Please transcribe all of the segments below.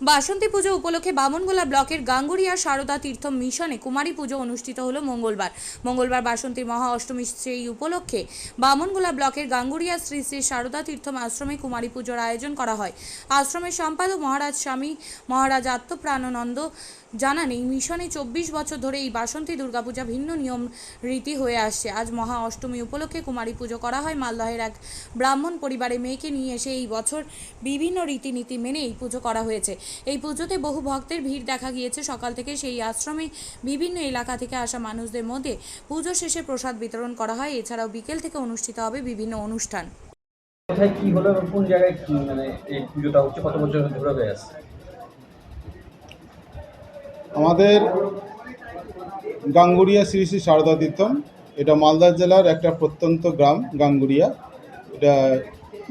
বাসন্তী পুজো উপলক্ষে বামনগোলা ব্লকের গাঙ্গুরিয়া সারদা তীর্থ মিশনে কুমারী পুজো অনুষ্ঠিত হলো মঙ্গলবার। মঙ্গলবার বাসন্তীর মহা অষ্টমী সেই উপলক্ষে বামনগোলা ব্লকের গাঙ্গুরিয়া শ্রী শ্রী সারদা তীর্থম আশ্রমে কুমারী পুজোর আয়োজন করা হয়। আশ্রমের সম্পাদক মহারাজ স্বামী, মহারাজ আত্মপ্রাণানন্দ জানান, এই মিশনে চব্বিশ বছর ধরে এই বাসন্তী দুর্গাপূজা ভিন্ন নিয়ম রীতি হয়ে আসছে। আজ মহা অষ্টমী উপলক্ষে কুমারী পুজো করা হয় মালদহের এক ব্রাহ্মণ পরিবারে মেয়েকে নিয়ে এসে এই বছর বিভিন্ন রীতিনীতি মেনে এই পুজো করা হয়েছে। এই পুজোতে বহু ভক্তের ভিড় দেখা গিয়েছে। সকাল থেকে সেই আশ্রমে বিভিন্ন এলাকা থেকে আসা মানুষদের মধ্যে পুজো শেষে প্রসাদ বিতরণ করা হয়। এছাড়াও বিকেল থেকে অনুষ্ঠিত হবে বিভিন্ন অনুষ্ঠান। কোথায় কি হলো এবং কোন জায়গায় মানে এই পুজোটা হচ্ছে? কত বছর ধরে হয়ে আসছে আমাদের গাঙ্গুড়িয়া শ্রী শ্রী সারদা তীর্থম এটা মালদা জেলার একটা প্রত্যন্ত গ্রাম গাঙ্গুড়িয়া এটা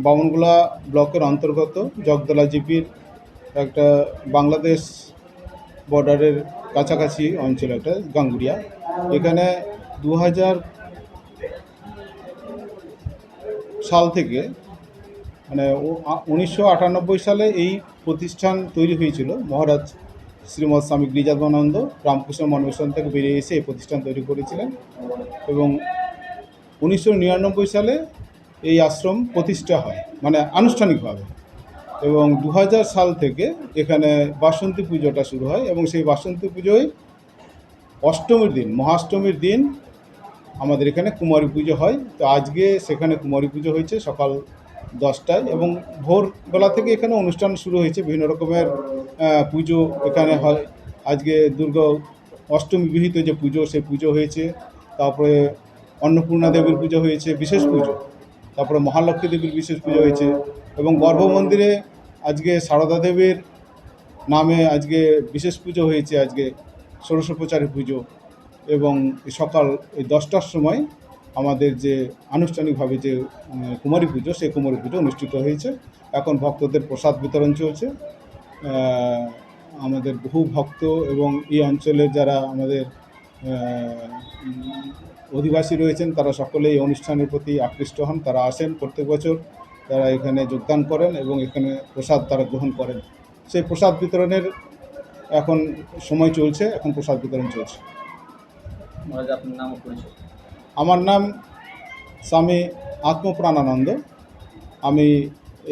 বামনগোলা ব্লকের অন্তর্গত জগদলা জিপির একটা বাংলাদেশ বর্ডারের কাছাকাছি অঞ্চল একটা, গাঙ্গুরিয়া। এখানে দু হাজার সাল থেকে মানে উনিশশো আটানব্বই সালে এই প্রতিষ্ঠান তৈরি হয়েছিল। মহারাজ শ্রীমৎ স্বামী গিরিজাদানন্দ রামকৃষ্ণ মনবেশন থেকে বেরিয়ে এসে এই প্রতিষ্ঠান তৈরি করেছিলেন এবং উনিশশো নিরানব্বই সালে এই আশ্রম প্রতিষ্ঠা হয় মানে আনুষ্ঠানিকভাবে। এবং দু হাজার সাল থেকে এখানে বাসন্তী পুজোটা শুরু হয় এবং সেই বাসন্তী পুজোয় অষ্টমীর দিন, মহাষ্টমীর দিন আমাদের এখানে কুমারী পুজো হয়। তো আজকে সেখানে কুমারী পুজো হয়েছে সকাল দশটায় এবং ভোরবেলা থেকে এখানে অনুষ্ঠান শুরু হয়েছে। বিভিন্ন রকমের পুজো এখানে হয়। আজকে দুর্গা অষ্টমী বিহিত যে পুজো, সে পুজো হয়েছে। তারপরে অন্নপূর্ণা দেবীর পুজো হয়েছে, বিশেষ পুজো। তারপরে মহালক্ষ্মী দেবীর বিশেষ পুজো হয়েছে এবং গর্ভ মন্দিরে আজকে সারদা দেবীর নামে আজকে বিশেষ পুজো হয়েছে আজকে ষোড়শোপচারী পুজো এবং সকাল এই দশটার সময় আমাদের যে আনুষ্ঠানিকভাবে যে কুমারী পুজো, সেই কুমারী পুজো অনুষ্ঠিত হয়েছে। এখন ভক্তদের প্রসাদ বিতরণ চলছে। আমাদের বহু ভক্ত এবং এই অঞ্চলের যারা আমাদের অধিবাসী রয়েছেন তারা সকলে এই অনুষ্ঠানের প্রতি আকৃষ্ট হন তারা আসেন প্রত্যেক বছর তারা এখানে যোগদান করেন এবং এখানে প্রসাদ তারা গ্রহণ করেন। সেই প্রসাদ বিতরণের এখন সময় চলছে এখন প্রসাদ বিতরণ চলছে। আমার নাম স্বামী আত্মপ্রাণানন্দ। আমি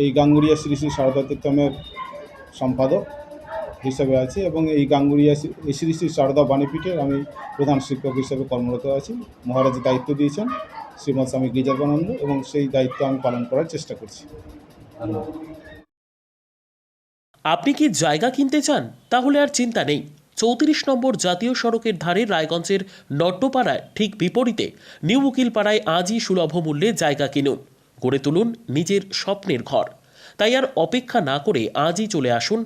এই গাঙ্গুরিয়া শ্রী শ্রী সারদা তীর্থমের সম্পাদক। হিসেবে আছি এবং এই গাঙ্গুরিয়া শ্রী- শ্রী সারদা বাণীপীঠের আমি প্রধান শিক্ষক হিসেবে কর্মরত আছি। মহারাজ দায়িত্ব দিয়েছেন শ্রীমৎ স্বামী গিরিজাদানন্দ এবং সেই দায়িত্ব আমি পালন করার চেষ্টা করছি। আপনি কি জায়গা কিনতে চান? তাহলে আর চিন্তা নেই। চৌত্রিশ নম্বর জাতীয় সড়কের ধারে রায়গঞ্জের নট্টপাড়ায় ঠিক বিপরীতে নিউ উকিলপাড়ায় আজই সুলভ মূল্যে জায়গা কিনুন। গড়ে তুলুন নিজের স্বপ্নের ঘর। তাই আর অপেক্ষা না করে আজই চলে আসুন